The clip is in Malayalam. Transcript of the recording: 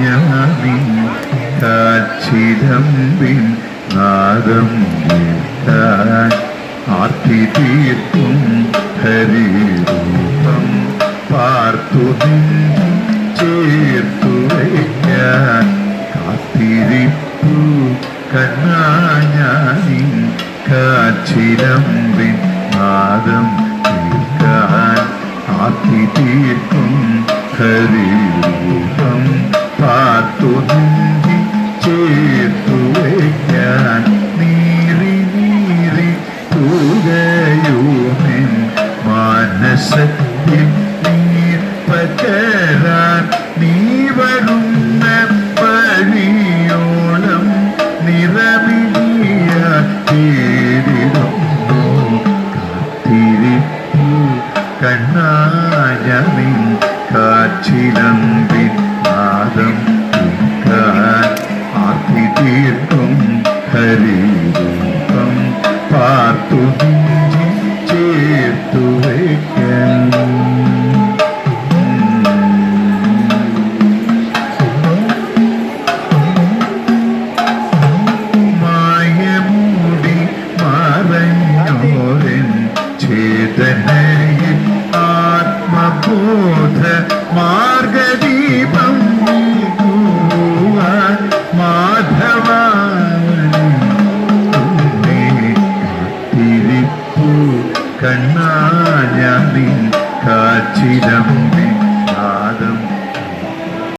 ഞാനിൻ കാച്ചിരമ്പിൻ നാദം കേൾക്കാൻ ആർത്തി തീർക്കും ഹരിരൂപം പാർത്തു ചേർത്തു വയ്ക്കാൻ കാത്തിരിപ്പു കണ്ണാഞ്ഞാനിൻ കാച്ചിലമ്പിൻ നാദം ഹരിരൂപം പാത്തുതുമ്പി ചേത്തു വയ്ക്കാൻ നീറി നീറി തുകയോമെൻ മാനസത്തിൽ നീ പകരാൻ. നീ വരുന്ന പഴിയോളം നിറമിടിയ തേടിടുന്നു കാത്തിരിപ്പു കണ്ണായ നിൻ കാറ്റിലം വിനാദം ആർത്തി തീർക്കും ഹരിരൂപം പാർത്തു ചേർത്തു വയ്ക്കാൻ. മായമൂടി മറഞ്ഞോരൻ ചേതനയിൽ ആത്മപോ മാർഗദീപം മാധവ കണ്ണാ ഞാൻ കാച്ചിരം